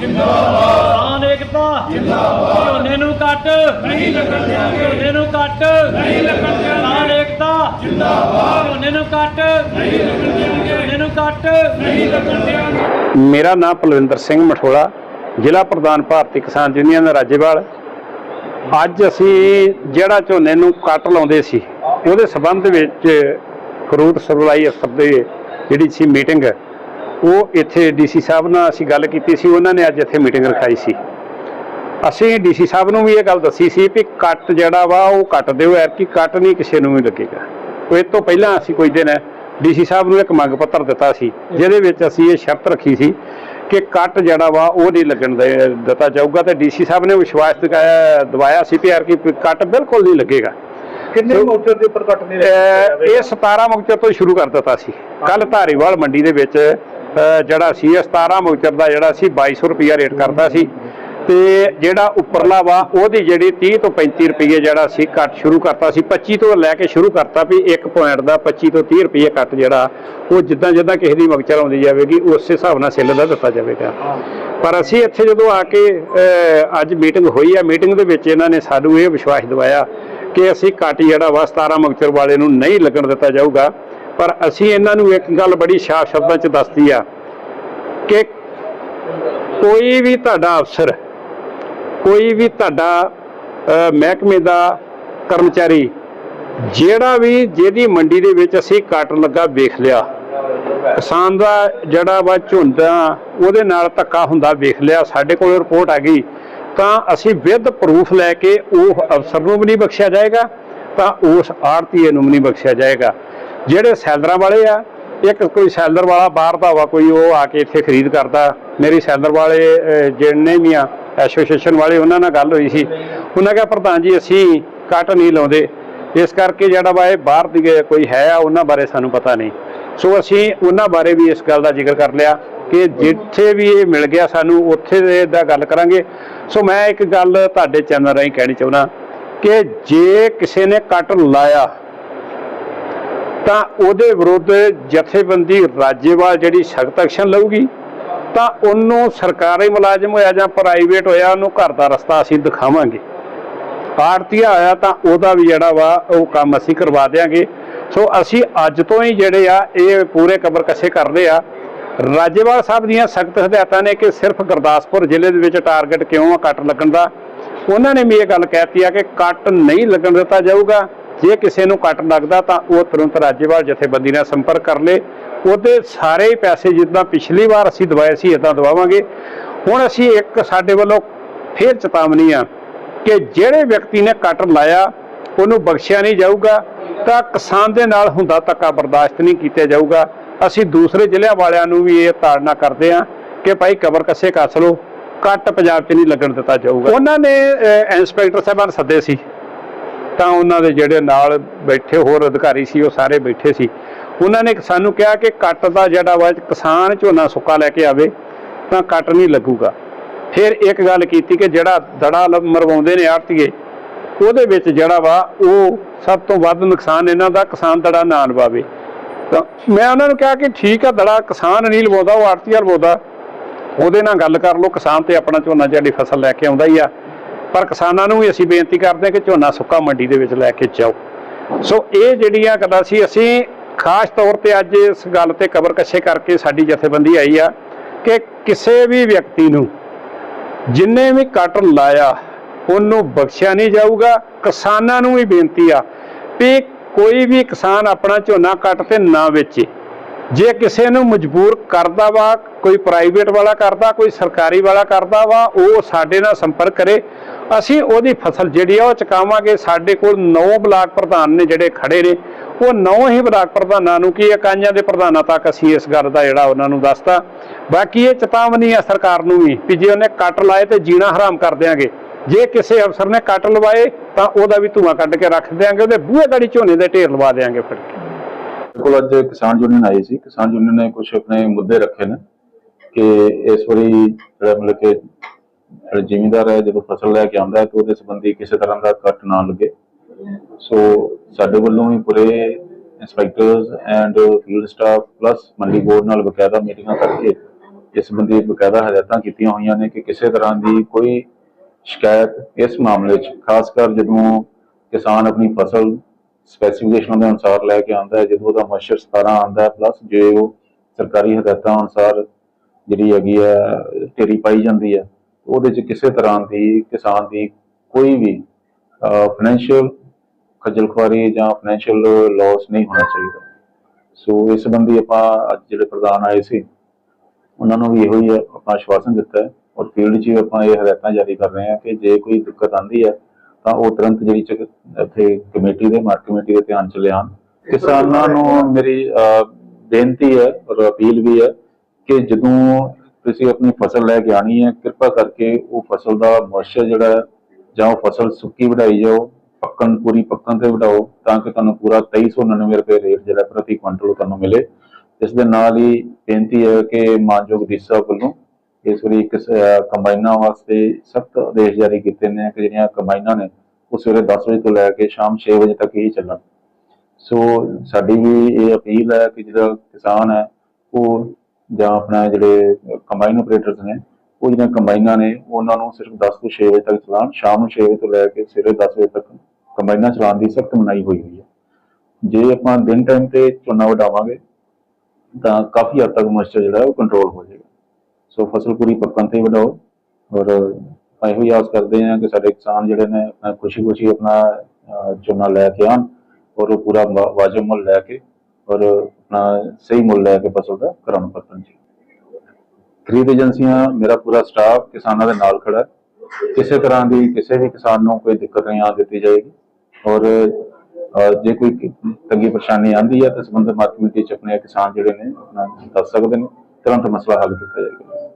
ਜਿੰਦਾਬਾਦ। ਕਿਸਾਨ ਏਕਤਾ। ਜਿੰਦਾਬਾਦ। ਝੋਨੇ ਨੂੰ ਕੱਟ। ਨਹੀਂ ਲੱਗਣ ਦਿਆਂਗੇ। ਝੋਨੇ ਨੂੰ ਕੱਟ। ਨਹੀਂ ਲੱਗਣ ਦਿਆਂਗੇ। ਕਿਸਾਨ ਏਕਤਾ। ਜਿੰਦਾਬਾਦ। ਝੋਨੇ ਨੂੰ ਕੱਟ। ਨਹੀਂ ਲੱਗਣ ਦਿਆਂਗੇ। ਝੋਨੇ ਨੂੰ ਕੱਟ। ਨਹੀਂ ਲੱਗਣ ਦਿਆਂਗੇ। ਮੇਰਾ ਨਾਮ ਪਲਵਿੰਦਰ ਸਿੰਘ ਮਠੋਲਾ ਜ਼ਿਲ੍ਹਾ ਪ੍ਰਧਾਨ ਭਾਰਤੀ ਕਿਸਾਨ ਯੂਨੀਅਨ ਰਾਜੇਵਾਲ। ਅੱਜ ਅਸੀਂ ਜਿਹੜਾ ਝੋਨੇ ਨੂੰ ਕੱਟ ਲਾਉਂਦੇ ਸੀ ਉਹਦੇ ਸਬੰਧ ਵਿੱਚ ਫਰੂਟ ਸਪਲਾਈ ਅਫਸਰ ਦੇ ਜਿਹੜੀ ਸੀ ਮੀਟਿੰਗ ਉਹ ਇੱਥੇ ਡੀਸੀ ਸਾਹਿਬ ਨਾਲ ਅਸੀਂ ਗੱਲ ਕੀਤੀ ਸੀ ਉਹਨਾਂ ਨੇ ਅੱਜ ਇੱਥੇ ਮੀਟਿੰਗ ਰਖਾਈ ਸੀ। ਅਸੀਂ ਡੀਸੀ ਸਾਹਿਬ ਨੂੰ ਵੀ ਇਹ ਗੱਲ ਦੱਸੀ ਸੀ ਵੀ ਕੱਟ ਜਿਹੜਾ ਵਾ ਉਹ ਕੱਟ ਦਿਓ ਐਰ ਕਿ ਕੱਟ ਨਹੀਂ ਕਿਸੇ ਨੂੰ ਵੀ ਲੱਗੇਗਾ। ਉਹ ਇਹ ਤੋਂ ਪਹਿਲਾਂ ਅਸੀਂ ਕੋਈ ਦਿਨ ਡੀਸੀ ਸਾਹਿਬ ਨੂੰ ਇੱਕ ਮੰਗ ਪੱਤਰ ਦਿੱਤਾ ਸੀ ਜਿਹਦੇ ਵਿੱਚ ਅਸੀਂ ਇਹ ਸ਼ਰਤ ਰੱਖੀ ਸੀ ਕਿ ਕੱਟ ਜਿਹੜਾ ਵਾ ਉਹ ਨਹੀਂ ਲੱਗਣ ਦੇ- ਦਿੱਤਾ ਜਾਊਗਾ ਤੇ ਡੀਸੀ ਸਾਹਿਬ ਨੇ ਵਿਸ਼ਵਾਸ ਦਿਖਾਇਆ ਦਵਾਇਆ ਸੀ ਯਾਰ ਕਿ ਕੱਟ ਬਿਲਕੁਲ ਨਹੀਂ ਲੱਗੇਗਾ। ਕਿੰਨੇ ਮੋਰਚੇ ਦੇ ਉੱਪਰ ਕੱਟ ਨਹੀਂ ਅਹ ਇਹ 17 ਮੁਕਤਸਰ ਤੋਂ ਸ਼ੁਰੂ ਕਰ ਦਿੱਤਾ ਸੀ। ਕੱਲ ਧਾਰੀਵਾਲ ਮੰਡੀ ਦੇ ਵਿੱਚ ਜਿਹੜਾ ਸੀ ਇਹ 17 ਮੁਕਤਸਰ ਦਾ ਜਿਹੜਾ ਸੀ 2200 ਰੁਪਿਆ ਰੇਟ ਕਰਦਾ ਸੀ। ਤੇ ਜਿਹੜਾ ਉੱਪਰਲਾ ਵਾ, ਉਹਦੀ ਜਿਹੜੀ 30 ਤੋਂ 35 ਰੁਪਏ ਜਿਹੜਾ ਸੀ ਕੱਟ ਸ਼ੁਰੂ ਕਰਤਾ ਸੀ। 25 ਤੋਂ ਲੈ ਕੇ ਸ਼ੁਰੂ ਕਰਤਾ ਵੀ ਇੱਕ ਪੁਆਇੰਟ ਦਾ 25 ਤੋਂ 30 ਰੁਪਏ ਕੱਟ ਜਿਹੜਾ, ਉਹ ਜਿੱਦਾਂ ਜਿੱਦਾਂ ਕਿਸੇ ਦੀ ਮਕਚਰ ਆਉਂਦੀ ਜਾਵੇਗੀ, ਉਸੇ ਹਿਸਾਬ ਨਾਲ ਸਿੱਲ ਦਾ ਦਿੱਤਾ ਜਾਵੇਗਾ। ਪਰ ਅਸੀਂ ਇੱਥੇ ਜਦੋਂ ਆ ਕੇ ਅੱਜ ਮੀਟਿੰਗ ਹੋਈ ਆ, ਮੀਟਿੰਗ ਦੇ ਵਿੱਚ ਇਹਨਾਂ ਨੇ ਸਾਨੂੰ ਇਹ ਵਿਸ਼ਵਾਸ ਦਿਵਾਇਆ ਕਿ ਅਸੀਂ ਕੱਟ ਜਿਹੜਾ ਵਾ 17 ਮਕਚਰ ਵਾਲੇ ਨੂੰ ਨਹੀਂ ਲੱਗਣ ਦਿੱਤਾ ਜਾਊਗਾ। ਪਰ ਅਸੀਂ ਇਹਨਾਂ ਨੂੰ ਇੱਕ ਗੱਲ ਬੜੀ ਸਾਫ਼ ਸ਼ਬਦਾਂ 'ਚ ਦੱਸਦੀ ਆ ਕਿ ਕੋਈ ਵੀ ਤੁਹਾਡਾ ਅਫਸਰ, ਕੋਈ ਵੀ ਤੁਹਾਡਾ ਮਹਿਕਮੇ ਦਾ ਕਰਮਚਾਰੀ, ਜਿਹੜਾ ਵੀ ਜਿਹਦੀ ਮੰਡੀ ਦੇ ਵਿੱਚ ਅਸੀਂ ਕੱਟ ਲੱਗਾ ਵੇਖ ਲਿਆ, ਕਿਸਾਨ ਦਾ ਜਿਹੜਾ ਵਾ ਝੁੰਦਾ ਉਹਦੇ ਨਾਲ ਧੱਕਾ ਹੁੰਦਾ ਵੇਖ ਲਿਆ, ਸਾਡੇ ਕੋਲ ਰਿਪੋਰਟ ਆ ਗਈ, ਤਾਂ ਅਸੀਂ ਵਿਦ ਪ੍ਰੂਫ ਲੈ ਕੇ ਉਹ ਅਫਸਰ ਨੂੰ ਵੀ ਨਹੀਂ ਬਖਸ਼ਿਆ ਜਾਏਗਾ, ਤਾਂ ਉਸ ਆੜਤੀਏ ਨੂੰ ਵੀ ਨਹੀਂ ਬਖਸ਼ਿਆ ਜਾਏਗਾ। ਜਿਹੜੇ ਸੈਲਰਾਂ ਵਾਲੇ ਆ ਇੱਕ ਕੋਈ ਸੈਲਰ ਵਾਲਾ ਬਾਹਰ ਦਾ ਵਾ ਕੋਈ ਉਹ ਆ ਕੇ ਇੱਥੇ ਖਰੀਦ ਕਰਦਾ। ਮੇਰੀ ਸੈਲਰ ਵਾਲੇ ਅਹ, ਜਿੰਨੇ ਵੀ ਆ ਐਸੋਸੀਏਸ਼ਨ ਵਾਲੇ ਉਹਨਾਂ ਨਾਲ ਗੱਲ ਹੋਈ ਸੀ। ਉਹਨਾਂ ਕਿਹਾ ਪ੍ਰਧਾਨ ਜੀ ਅਸੀਂ ਕੱਟ ਨਹੀਂ ਲਾਉਂਦੇ। ਇਸ ਕਰਕੇ ਜਿਹੜਾ ਵਾ ਇਹ ਬਾਹਰ ਦੀ ਕੋਈ ਹੈ ਆ ਉਹਨਾਂ ਬਾਰੇ ਸਾਨੂੰ ਪਤਾ ਨਹੀਂ। ਸੋ ਅਸੀਂ ਉਹਨਾਂ ਬਾਰੇ ਵੀ ਇਸ ਗੱਲ ਦਾ ਜ਼ਿਕਰ ਕਰ ਲਿਆ ਕਿ ਜਿੱਥੇ ਵੀ ਇਹ ਮਿਲ ਗਿਆ ਸਾਨੂੰ ਉੱਥੇ ਦਾ ਗੱਲ ਕਰਾਂਗੇ। ਸੋ ਮੈਂ ਇੱਕ ਗੱਲ ਤੁਹਾਡੇ ਚੈਨਲ ਰਾਹੀਂ ਕਹਿਣੀ ਚਾਹੁੰਦਾ ਕਿ ਜੇ ਕਿਸੇ ਨੇ ਕੱਟ ਲਾਇਆ ਤਾਂ ਉਹਦੇ ਵਿਰੁੱਧ ਜਥੇਬੰਦੀ ਰਾਜੇਵਾਲ ਜਿਹੜੀ ਸਖਤ ਐਕਸ਼ਨ ਲਊਗੀ, ਤਾਂ ਉਹਨੂੰ ਸਰਕਾਰੀ ਮੁਲਾਜ਼ਮ ਹੋਇਆ ਜਾਂ ਪ੍ਰਾਈਵੇਟ ਹੋਇਆ, ਉਹਨੂੰ ਘਰ ਦਾ ਰਸਤਾ ਅਸੀਂ ਦਿਖਾਵਾਂਗੇ। ਆੜਤੀਆ ਹੋਇਆ ਤਾਂ ਉਹਦਾ ਵੀ ਜਿਹੜਾ ਵਾ, ਉਹ ਕੰਮ ਅਸੀਂ ਕਰਵਾ ਦਿਆਂਗੇ। ਸੋ ਅਸੀਂ ਅੱਜ ਤੋਂ ਹੀ ਜਿਹੜੇ ਆ, ਇਹ ਪੂਰੇ ਕਬਰ ਕੱਸੇ ਕਰਦੇ ਆ। ਰਾਜੇਵਾਲ ਸਾਹਿਬ ਦੀਆਂ ਸਖਤ ਹਦਾਇਤਾਂ ਨੇ ਕਿ ਸਿਰਫ ਗੁਰਦਾਸਪੁਰ ਜ਼ਿਲ੍ਹੇ ਦੇ ਵਿੱਚ ਟਾਰਗੇਟ ਕਿਉਂ ਆ ਕੱਟ ਲੱਗਣ ਦਾ? ਉਹਨਾਂ ਨੇ ਵੀ ਇਹ ਗੱਲ ਕਹਿਤੀ ਆ ਕਿ ਕੱਟ ਨਹੀਂ ਲੱਗਣ ਦਿੱਤਾ ਜਾਊਗਾ। ਜੇ ਕਿਸੇ ਨੂੰ ਕੱਟ ਲੱਗਦਾ ਤਾਂ ਉਹ ਤੁਰੰਤ ਰਾਜੇਵਾਲ ਜਥੇਬੰਦੀ ਨਾਲ ਸੰਪਰਕ ਕਰ ਲੇ। ਉਹਦੇ ਸਾਰੇ ਪੈਸੇ ਜਿੱਦਾਂ ਪਿਛਲੀ ਵਾਰ ਅਸੀਂ ਦਵਾਏ ਸੀ ਇਦਾਂ ਦਵਾਵਾਂਗੇ। ਹੁਣ ਅਸੀਂ ਇੱਕ ਸਾਡੇ ਵੱਲੋਂ ਫੇਰ ਚੇਤਾਵਨੀ ਆ ਕਿ ਜਿਹੜੇ ਵਿਅਕਤੀ ਨੇ ਕੱਟ ਲਾਇਆ, ਉਹਨੂੰ ਬਖਸ਼ਿਆ ਨਹੀਂ ਜਾਊਗਾ ਤਾਂ ਕਿਸਾਨ ਦੇ ਨਾਲ ਹੁੰਦਾ ਧੱਕਾ ਬਰਦਾਸ਼ਤ ਨਹੀਂ ਕੀਤਾ ਜਾਊਗਾ। ਅਸੀਂ ਦੂਸਰੇ ਜ਼ਿਲ੍ਹਿਆਂ ਵਾਲਿਆਂ ਨੂੰ ਵੀ ਇਹ ਤਾੜਨਾ ਕਰਦੇ ਆ ਕਿ ਭਾਈ ਕਬਰ ਕੱਸੇ ਕੱਸ ਲਓ, ਕੱਟ ਪੰਜਾਬ 'ਚ ਨਹੀਂ ਲੱਗਣ ਦਿੱਤਾ ਜਾਊਗਾ। ਉਹਨਾਂ ਨੇ ਇੰਸਪੈਕਟਰ ਸਾਹਿਬਾਨ ਸੱਦੇ ਸੀ। ਤਾਂ ਉਹਨਾਂ ਦੇ ਜਿਹੜੇ ਨਾਲ ਬੈਠੇ ਹੋਰ ਅਧਿਕਾਰੀ ਸੀ, ਉਹ ਸਾਰੇ ਬੈਠੇ ਸੀ। ਉਹਨਾਂ ਨੇ ਸਾਨੂੰ ਕਿਹਾ ਕਿ ਕੱਟ ਦਾ ਜਿਹੜਾ ਵਾ, ਕਿਸਾਨ ਝੋਨਾ ਸੁੱਕਾ ਲੈ ਕੇ ਆਵੇ, ਤਾਂ ਕੱਟ ਨਹੀਂ ਲੱਗੂਗਾ। ਫਿਰ ਇੱਕ ਗੱਲ ਕੀਤੀ ਕਿ ਜਿਹੜਾ ਦੜਾ ਲ- ਮਰਵਾਉਂਦੇ ਨੇ ਆੜਤੀਏ, ਉਹਦੇ ਵਿੱਚ ਜਿਹੜਾ ਵਾ, ਉਹ ਸਭ ਤੋਂ ਵੱਧ ਨੁਕਸਾਨ ਇਹਨਾਂ ਦਾ ਕਿਸਾਨ ਦੜਾ ਨਾ ਲਵਾਵੇ। ਤਾਂ ਮੈਂ ਉਹਨਾਂ ਨੂੰ ਕਿਹਾ ਕਿ ਠੀਕ ਆ, ਦੜਾ ਕਿਸਾਨ ਨਹੀਂ ਲਵਾਉਂਦਾ, ਉਹ ਆੜਤੀਆ ਲਵਾਉਂਦਾ। ਉਹਦੇ ਨਾਲ ਗੱਲ ਕਰ ਲਓ, ਕਿਸਾਨ ਤੇ ਆਪਣਾ ਝੋਨਾ ਜਿਹੜੀ ਫਸਲ ਲੈ ਕੇ ਆਉਂਦਾ ਹੀ ਆ। ਪਰ ਕਿਸਾਨਾਂ ਨੂੰ ਵੀ ਅਸੀਂ ਬੇਨਤੀ ਕਰਦੇ ਹਾਂ ਕਿ ਝੋਨਾ ਸੁੱਕਾ ਮੰਡੀ ਦੇ ਵਿੱਚ ਲੈ ਕੇ ਜਾਓ। ਸੋ ਇਹ ਜਿਹੜੀਆਂ ਗੱਲਾਂ ਸੀ, ਅਸੀਂ ਖਾਸ ਤੌਰ ਤੇ ਅੱਜ ਇਸ ਗੱਲ ਤੇ ਕਬਰ ਕੱਛੇ ਕਰਕੇ ਸਾਡੀ ਜਥੇਬੰਦੀ ਆਈ ਆ ਕਿ ਕਿਸੇ ਵੀ ਵਿਅਕਤੀ ਨੂੰ ਜਿੰਨੇ ਵੀ ਕੱਟ ਲਾਇਆ, ਉਹਨੂੰ ਬਖਸ਼ਿਆ ਨਹੀਂ ਜਾਊਗਾ। ਕਿਸਾਨਾਂ ਨੂੰ ਵੀ ਬੇਨਤੀ ਆ ਵੀ ਕੋਈ ਵੀ ਕਿਸਾਨ ਆਪਣਾ ਝੋਨਾ ਕੱਟ ਤੇ ਨਾ ਵੇਚੇ। ਜੇ ਕਿਸੇ ਨੂੰ ਮਜਬੂਰ ਕਰਦਾ ਵਾ, ਕੋਈ ਪ੍ਰਾਈਵੇਟ ਵਾਲਾ ਕਰਦਾ, ਕੋਈ ਸਰਕਾਰੀ ਵਾਲਾ ਕਰਦਾ ਵਾ, ਉਹ ਸਾਡੇ ਨਾਲ ਸੰਪਰਕ ਕਰੇ। ਅਸੀਂ ਉਹਦੀ ਫਸਲ ਜਿਹੜੀ ਆ ਉਹ ਚੁਕਾਵਾਂਗੇ। ਸਾਡੇ ਕੋਲ 9 ਬਲਾਕ ਪ੍ਰਧਾਨ ਨੇ ਜਿਹੜੇ ਖੜੇ ਨੇ। ਉਹ 9 ਹੀ ਬਲਾਕ ਪ੍ਰਧਾਨਾਂ ਨੂੰ ਕੀ ਇਕਾਈਆਂ ਦੇ ਪ੍ਰਧਾਨਾਂ ਤੱਕ ਅਸੀਂ ਇਸ ਗੱਲ ਦਾ ਜਿਹੜਾ ਉਹਨਾਂ ਨੂੰ ਦੱਸਤਾ। ਬਾਕੀ ਇਹ ਚੇਤਾਵਨੀ ਆ ਸਰਕਾਰ ਨੂੰ ਵੀ ਵੀ ਜੇ ਉਹਨੇ ਕੱਟ ਲਾਏ ਤੇ ਜੀਣਾ ਹਰਾਮ ਕਰ ਦਿਆਂਗੇ। ਜੇ ਕਿਸੇ ਅਫਸਰ ਨੇ ਕੱਟ ਲਵਾਏ ਤਾਂ ਉਹਦਾ ਵੀ ਧੂਆਂ ਕੱਢ ਕੇ ਰੱਖ ਦਿਆਂਗੇ। ਉਹਦੇ ਬੂਹੇ ਗਾੜੀ ਝੋਨੇ ਦੇ ਢੇਰ ਲਵਾ ਦਿਆਂਗੇ ਫਿਰ ਕੋਲ ਅੱਜ ਕਿਸਾਨ ਯੂਨੀਅਨ ਆਈ ਸੀ। ਕਿਸਾਨ ਯੂਨੀਅਨ ਨੇ ਕੁਝ ਆਪਣੇ ਮੁੱਦੇ ਰੱਖੇ ਨੇ ਕਿ ਇਸ ਵਾਰੀ ਜਿਹੜਾ ਮਤਲਬ ਕਿ ਜਿਹੜਾ ਜ਼ਿਮੀਂਦਾਰ ਹੈ, ਜਦੋਂ ਫਸਲ ਲੈ ਕੇ ਆਉਂਦਾ ਹੈ, ਤਾਂ ਉਹਦੇ ਸੰਬੰਧੀ ਕਿਸੇ ਤਰ੍ਹਾਂ ਦਾ ਕੱਟ ਨਾ ਲੱਗੇ। ਸੋ ਸਾਡੇ ਵੱਲੋਂ ਵੀ ਪੂਰੇ inspectors and field staff plus Mandi board ਨਾਲ ਬਕਾਇਦਾ ਮੀਟਿੰਗਾਂ ਕਰਕੇ ਇਸ ਸੰਬੰਧੀ ਬਕਾਇਦਾ ਹਦਾਇਤਾਂ ਕੀਤੀਆਂ ਹੋਈਆਂ ਨੇ ਕਿ ਕਿਸੇ ਤਰ੍ਹਾਂ ਦੀ ਕੋਈ ਸ਼ਿਕਾਇਤ ਇਸ ਮਾਮਲੇ 'ਚ, ਖਾਸ ਕਰ ਜਦੋਂ ਕਿਸਾਨ ਆਪਣੀ ਫਸਲ ਸਪੈਸੀਫਿਕੇਸ਼ਨ ਦੇ ਅਨੁਸਾਰ ਲੈ ਕੇ ਆਉਂਦਾ ਹੈ, ਜਦੋਂ ਉਹਦਾ ਮਸ਼ਰ 17 ਆਉਂਦਾ ਹੈ ਪਲੱਸ ਜੇ ਉਹ ਸਰਕਾਰੀ ਹਦਾਇਤਾਂ ਅਨੁਸਾਰ ਜਿਹੜੀ ਹੈਗੀ ਆ ਢੇਰੀ ਪਾਈ ਜਾਂਦੀ ਹੈ ਉਹਦੇ 'ਚ ਕਿਸੇ ਤਰ੍ਹਾਂ ਦੀ ਕਿਸਾਨ ਦੀ ਕੋਈ ਵੀ ਫਾਈਨੈਂਸ਼ੀਅਲ ਖੱਜਲ ਜਾਂ ਫਾਈਨੈਂਸ਼ੀਅਲ ਲਾਸ ਨਹੀਂ ਹੋਣਾ ਚਾਹੀਦਾ। ਸੋ ਇਸ ਸੰਬੰਧੀ ਆਪਾਂ ਅੱਜ ਜਿਹੜੇ ਪ੍ਰਧਾਨ ਆਏ ਸੀ ਉਹਨਾਂ ਨੂੰ ਵੀ ਇਹੋ ਹੀ ਆਪਾਂ ਆਸ਼ਵਾਸਨ ਦਿੱਤਾ ਹੈ ਔਰ ਫੀਲਡ 'ਚ ਆਪਾਂ ਇਹ ਹਦਾਇਤਾਂ ਜਾਰੀ ਕਰ ਰਹੇ ਹਾਂ ਕਿ ਜੇ ਕੋਈ ਦਿੱਕਤ ਆਂਦੀ ਹੈ ਤਾਂ ਉਹ ਤੁਰੰਤ ਜਿਹੜੀ ਚ ਇੱਥੇ ਕਮੇਟੀ ਦੇ ਮਾਰਕ ਕਮੇਟੀ ਦੇ ਧਿਆਨ ਚ ਲਿਆਉਣ। ਕਿਸਾਨਾਂ ਨੂੰ ਮੇਰੀ ਅਹ, ਬੇਨਤੀ ਹੈ ਔਰ ਅਪੀਲ ਵੀ ਹੈ ਕਿ ਜਦੋਂ ਤੁਸੀਂ ਆਪਣੀ ਫਸਲ ਲੈ ਕੇ ਆਣੀ ਹੈ, ਕਿਰਪਾ ਕਰਕੇ ਉਹ ਫਸਲ ਦਾ ਮੋਇਸਚਰ ਜਿਹੜਾ ਜਾਂ ਉਹ ਫਸਲ ਸੁੱਕੀ ਵਢਾਈ ਜਾਓ, ਪੱਕਣ, ਪੂਰੀ ਪੱਕਣ ਤੇ ਵਢਾਓ, ਤਾਂ ਕਿ ਤੁਹਾਨੂੰ ਪੂਰਾ 2399 ਰੁਪਏ ਰੇਟ ਜਿਹੜਾ ਪ੍ਰਤੀ ਕੁਇੰਟਲ ਤੁਹਾਨੂੰ ਮਿਲੇ। ਇਸ ਦੇ ਨਾਲ ਹੀ ਬੇਨਤੀ ਹੈ ਕਿ ਮਾਨਯੋਗ ਡੀ ਵੱਲੋਂ ਇਸ ਵਾਰੀ ਕਿਸ ਅਹ, ਕੰਬਾਈਨਾਂ ਵਾਸਤੇ ਸਖਤ ਆਦੇਸ਼ ਜਾਰੀ ਕੀਤੇ ਨੇ ਕਿ ਜਿਹੜੀਆਂ ਕੰਬਾਈਨਾਂ ਨੇ, ਉਹ ਸਵੇਰੇ 10 ਵਜੇ ਤੋਂ ਲੈ ਕੇ ਸ਼ਾਮ 6 ਵਜੇ ਤੱਕ ਹੀ ਚੱਲਣ। ਸੋ ਸਾਡੀ ਵੀ ਇਹ ਅਪੀਲ ਹੈ ਕਿ ਜਿਹੜਾ ਕਿਸਾਨ ਹੈ, ਉਹ ਜਾਂ ਆਪਣਾ ਜਿਹੜੇ ਕੰਬਾਈਨ ਆਪਰੇਟਰਸ ਨੇ, ਉਹ ਜਿਹੜੀਆਂ ਕੰਬਾਈਨਾਂ ਨੇ, ਉਹਨਾਂ ਨੂੰ ਸਿਰਫ 10 ਤੋਂ 6 ਵਜੇ ਤੱਕ ਚਲਾਉਣ, ਸ਼ਾਮ ਨੂੰ 6 ਵਜੇ ਤੋਂ ਲੈ ਕੇ ਸਵੇਰੇ 10 ਵਜੇ ਤੱਕ ਕੰਬਾਈਨਾਂ ਚਲਾਉਣ ਦੀ ਸਖਤ ਮਨਾਹੀ ਹੋਈ ਹੋਈ ਹੈ। ਜੇ ਆਪਾਂ ਦਿਨ ਟਾਈਮ ਤੇ ਝੋਨਾ ਵਡਾਵਾਂਗੇ ਤਾਂ ਕਾਫੀ ਹੱਦ ਤੱਕ ਮੋਇਸਚਰ ਜਿਹੜਾ ਉਹ ਕੰਟਰੋਲ ਹੋ ਜਾਏਗਾ। ਸੋ ਫਸਲ ਪੂਰੀ ਪੱਕਣ ਤੇ ਵਡਾਓ ਔਰ ਇਹੋ ਹੀ ਆਸ ਕਰਦੇ ਹਾਂ ਕਿ ਸਾਡੇ ਕਿਸਾਨ ਜਿਹੜੇ ਨੇ ਖੁਸ਼ੀ ਖੁਸ਼ੀ ਆਪਣਾ ਝੋਨਾ ਲੈ ਕੇ ਆਉਣ ਔਰ ਉਹ ਪੂਰਾ ਵਾਜਬ ਮੁੱਲ ਲੈ ਕੇ ਔਰ ਆਪਣਾ ਸਹੀ ਮੁੱਲ ਲੈ ਕੇ ਫਸਲ ਦਾ ਕਰਮ ਪੱਤਨ ਖਰੀਦ ਏਜੰਸੀਆਂ, ਮੇਰਾ ਪੂਰਾ ਸਟਾਫ ਕਿਸਾਨਾਂ ਦੇ ਨਾਲ ਖੜਾ ਹੈ। ਕਿਸੇ ਤਰ੍ਹਾਂ ਦੀ ਕਿਸੇ ਵੀ ਕਿਸਾਨ ਨੂੰ ਕੋਈ ਦਿੱਕਤ ਨਹੀਂ ਆ ਦਿੱਤੀ ਜਾਏਗੀ। ਔਰ ਜੇ ਕੋਈ ਤੰਗੀ ਪਰੇਸ਼ਾਨੀ ਆਂਦੀ ਹੈ ਤਾਂ ਸੰਬੰਧਿਤ ਮਾਰਕੀਟ ਵਿੱਚ ਆਪਣੇ ਕਿਸਾਨ ਜਿਹੜੇ ਨੇ, ਆਪਣਾ ਦੱਸ ਸਕਦੇ ਨੇ। ਤੁਰੰਤ ਮਸਲਾ ਹੱਲ ਕੀਤਾ ਜਾਏਗਾ।